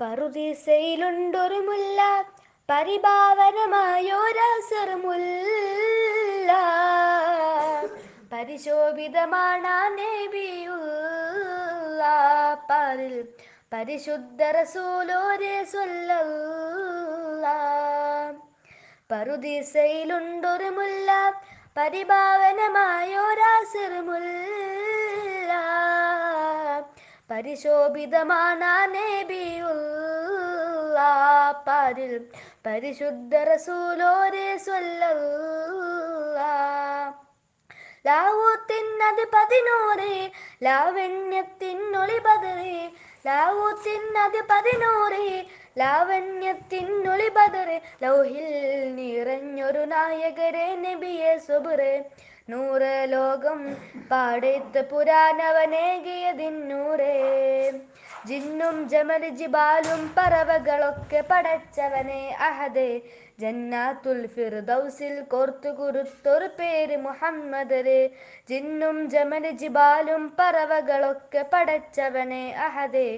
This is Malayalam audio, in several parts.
പറുദീസയിലുണ്ടൊരു മുല്ല പരിഭാവനമായോരസർമുല്ല പരിശോഭിതമാണ് പാരിൽ പരിശുദ്ധ റസൂലോരെ സ്വല്ല പറുദീസയിലുണ്ടൊരു മുല്ല പരിഭാവനമായൊരാസിർമുല്ല പരിശോഭിതമാണ് ആ നബിയുള്ള പാരിൽ പരിശുദ്ധ റസൂലോരെ സ്വല്ല ലാവൂത്തിന്നത് പതിനൂറ് ലാവണ്യത്തിനൊളി പതിറി ലാവൂത്തിന്നത് പതിനൂറ് ലാവണ്യത്തിനൊളി പതറ് ലൗഹിൽ നിറഞ്ഞൊരു നായകരെ നബിയെ സുബറ്. നൂറ് ലോകം പാടത്ത് പുരാനവനേകിയതിന്നൂറേ ജിന്നും ജമൽ ജിബാലും പറവകളൊക്കെ പടച്ചവനെ അഹദേ. ജന്നാത്തുൽ ഫിർദൗസിൽ കോർത്തു കുറുത്തൊരു പേര് മുഹമ്മദരെ ജിന്നും ജമൽ ജിബാലും പറവകളൊക്കെ പടച്ചവനെ അഹദേ.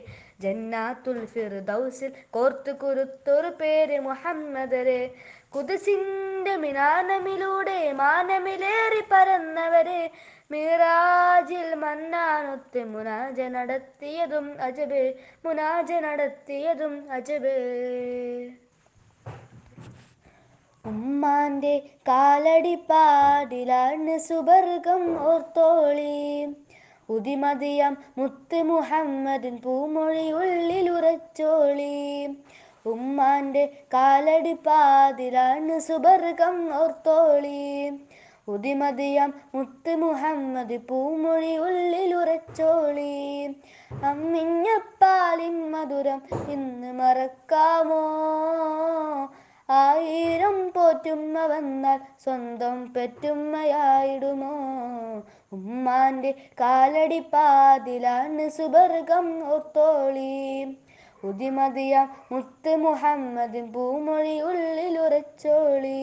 ജന്നാത്തുൽ ഫിർദൗസിൽ കോർത്തു കുറുത്തൊരു പേര് മുഹമ്മദരെ കുതിസിന്റെ മിനാനമിലൂടെ മാനമിലേറി പറന്നവരെ മിറാജിൽ മന്നാനൊത്ത് മുനാജ നടത്തിയതും അജബേ മുനാജ നടത്തിയതും അജബേ. ഉമ്മാന്റെ കാലടി പാടിലാണ് സുബർഗം ഓർത്തോളി. ഉദിമതിയം മുത്ത് മുഹമ്മദിൻ പൂമൊഴി ഉള്ളിലുറച്ചോളി ഉമ്മാന്റെ കാലടി പാതിലാണ് സുബർഗം ഓർത്തോളി. ഉദിമതിയം മുത്ത് മുഹമ്മദ് പൂമൊഴി ഉള്ളിലുറച്ചോളി. അമ്മിഞ്ഞപ്പാലിൻ മധുരം ഇന്ന് മറക്കാമോ? ആയിരം പോറ്റുമ്മ വന്നാൽ സ്വന്തം പെറ്റുമ്മയായിടുമോ? ഉമ്മാന്റെ കാലടി പാതിലാണ് സുബർഗം ഒത്തോളി ഉദിമതിയ മുത്ത് മുഹമ്മദിൻ പൂമൊഴി ഉള്ളിലുറച്ചോളി.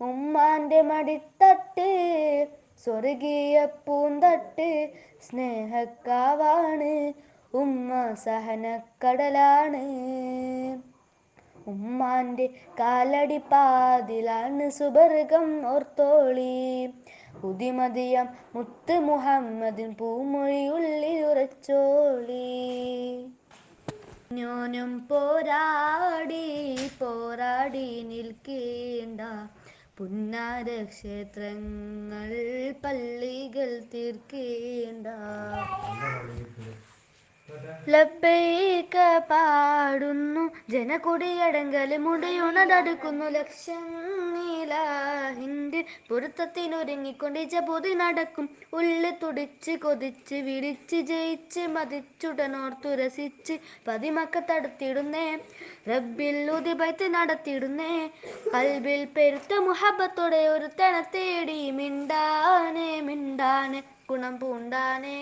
ഉമ്മാന്റെ മടിത്തട്ട് സ്വർഗീയ പൂന്തട്ട് സ്നേഹക്കാവാണ് ഉമ്മ സഹനക്കടലാണ്. ഉമ്മാന്റെ കാലടി പാതിലാണ് സുബർഗം ഓർത്തോളി. ഉദിമതിയം മുത്ത് മുഹമ്മദിൻ പൂമൊഴി ഉള്ളിലുറച്ചോളി ഞാനും പോരാടി പോരാടി നിൽക്കേണ്ട പുന്നാര ക്ഷേത്രങ്ങൾ പള്ളികൾ തീർക്കേണ്ട. പാടുന്നു ജനകൊടിയടങ്കൽ മുടയുണടടുക്കുന്നു ലക്ഷം നീലാഹിന്റെ പൊരുത്തത്തിനൊരുങ്ങിക്കൊണ്ട് ജപുതി നടക്കും. ഉള്ളു തുടിച്ച് കൊതിച്ച് വിളിച്ച് ജയിച്ച് മതിച്ചുടനോർത്തു രസിച്ച് പതിമക്ക തടുത്തിടുന്നേ. റബ്ബിൽ ഉതിപൈത്ത് നടത്തിയിടുന്നേ കൽബിൽ പെരുത്ത മുഹബത്തോടെ ഒരു തേടി മിണ്ടാനേ മിണ്ടാനെ ഗുണം പൂണ്ടാനേ.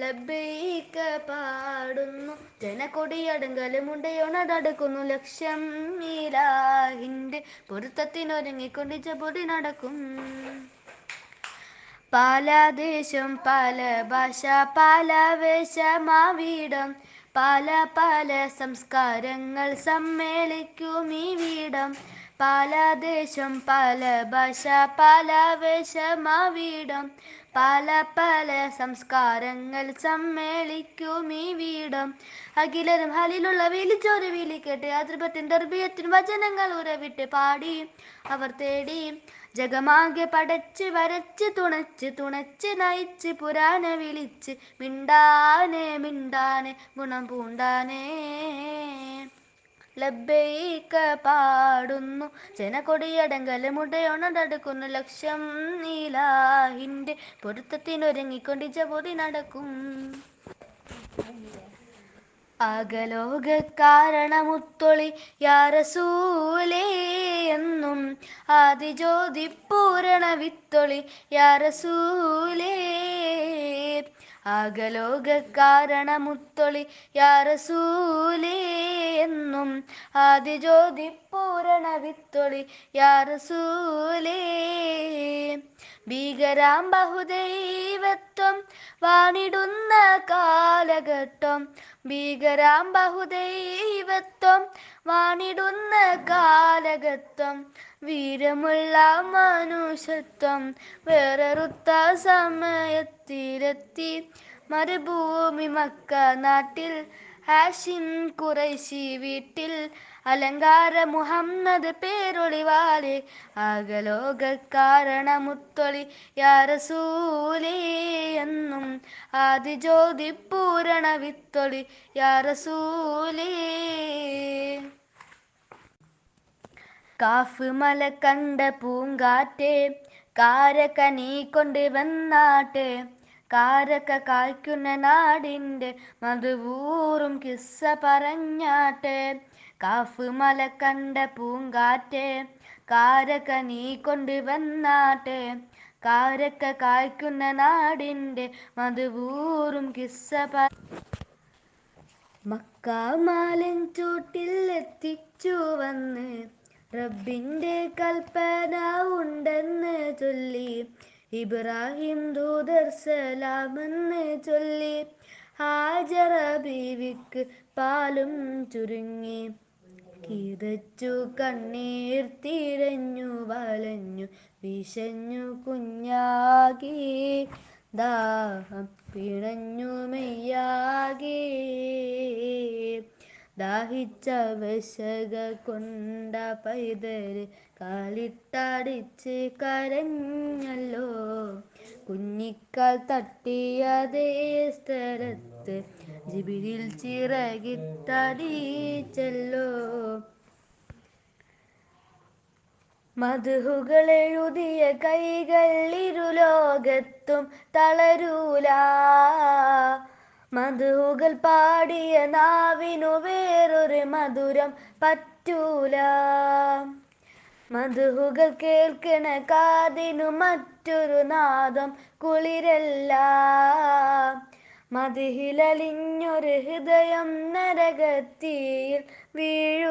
ലബ്ബൈക പാടുന്നു ജനകൊടിയടങ്കൽ മുണ്ടയോണടടുക്കുന്നു ലക്ഷ്യം മീലാഹിന്റെ പൊരുത്തത്തിനൊരുങ്ങിക്കൊണ്ട് ജപൊടി നടക്കും. പല ദേശം പല ഭാഷ പല വേഷമാവിടം. പല പല സംസ്കാരങ്ങൾ സമ്മേളിക്കും ഈ വീടം. പല ദേശം പല ഭാഷ പല വേഷമാവിടം. പല പല സംസ്കാരങ്ങൾ സമ്മേളിക്കും ഈ വീടം. അഖിലരും ഹലിലുള്ള വിളിച്ചോറി വിളിക്കട്ടെ അതിർപ്പത്തിൻ ദർഭയത്തിൻ വചനങ്ങൾ ഉറവിട്ട് പാടി. അവർ തേടി ജഗമാകെ പടച്ച് വരച്ച് തുണച്ച് തുണച്ച് നയിച്ച് പുരാന വിളിച്ച് മിണ്ടാനെ മിണ്ടാനെ ഗുണം പൂണ്ടാനേ. ലബ്ബൈക പാടുന്നു. ജനകൊടിയടങ്കൽ മുടയോണടടുക്കുന്നു ലക്ഷ്യം നീലാഹിന്റെ പൊരുത്തത്തിനൊരുങ്ങിക്കൊണ്ട് ജപൊതി നടക്കും. അകലോക കാരണമുത്തൊളി യാരസൂലേ എന്നും ആദിജ്യോതി പൂരണ വിത്തൊളി യാറസൂലേ അകലോക കാരണമുത്തൊളി യാറസൂലേ എന്നും ആദിജ്യോതി പൂരണ വിത്തൊളി യാറസൂലേ. ഭീകരാം ബഹുദൈവത്വം വാണിടുന്ന കാലഘട്ടം ഭീകരാം ബഹുദൈവത്വം വാണിടുന്ന കാലകത്വം വീരമുള്ള മനുഷ്യത്വം വേറെറുത്ത സമയത്തിലെത്തി. മരുഭൂമി മക്ക നാട്ടിൽ ഹാഷിം കുറൈശി വീട്ടിൽ അലങ്കാര മുഹമ്മദ് പേരൊളിവാലെ ആകലോക കാരണമുത്തൊളി യാരസൂലേ എന്നും ആദിജ്യോതി പൂരണ വിത്തൊളി യാരസൂലേ കാഫ് മല കണ്ട പൂങ്കാറ്റേ കാരക്ക നീ കൊണ്ട് വന്നാട്ടെ. കാരക്ക കായ്ക്കുന്ന നാടിന്റെ മധുവൂറും കിസ്സ പറഞ്ഞാട്ടെ. കാഫ് മല കണ്ട പൂങ്കാറ്റെ കാരക്ക നീ കൊണ്ടുവന്നാട്ടെ കാരക്ക കായ്ക്കുന്ന നാടിന്റെ മധുവൂറും കിസ്സ പ മക്കാമാലൻ ചൂട്ടിൽ എത്തിച്ചു വന്ന് റബ്ബിന്റെ കൽപ്പന ഉണ്ടെന്ന് ചൊല്ലി. ഇബ്രാഹിം ദൂതർ സലാമെന്ന് ചൊല്ലി ഹാജറ ബീവിക്ക് പാലും ചുരുങ്ങി. കിതച്ചു കണ്ണീർ തിരഞ്ഞു വലഞ്ഞു വിശഞ്ഞു കുഞ്ഞാകി. ദാഹം പിണഞ്ഞു മെയ്യാകെ. ദാഹിച്ച വിശക കൊണ്ട പൈതൽ കാലിട്ടടിച്ച് കരഞ്ഞല്ലോ. കുഞ്ഞിക്കാൽ തട്ടിയതേ സ്ഥലത്ത് ജിബിരിൽ ചിറകിട്ടടിച്ചല്ലോ മധുഹുകൾ എഴുതിയ കൈകൾ ഇരുലോകത്തും തളരൂല. മധുഹുകൾ പാടിയ നാവിനു വേറൊരു മധുരം പറ്റൂല. മധുഹുകൾ കേൾക്കണ കാതിനു മറ്റൊരു നാദം കുളിരല്ല. മതിഹിലലിഞ്ഞൊരു ഹൃദയം നരകത്തിയിൽ വീഴു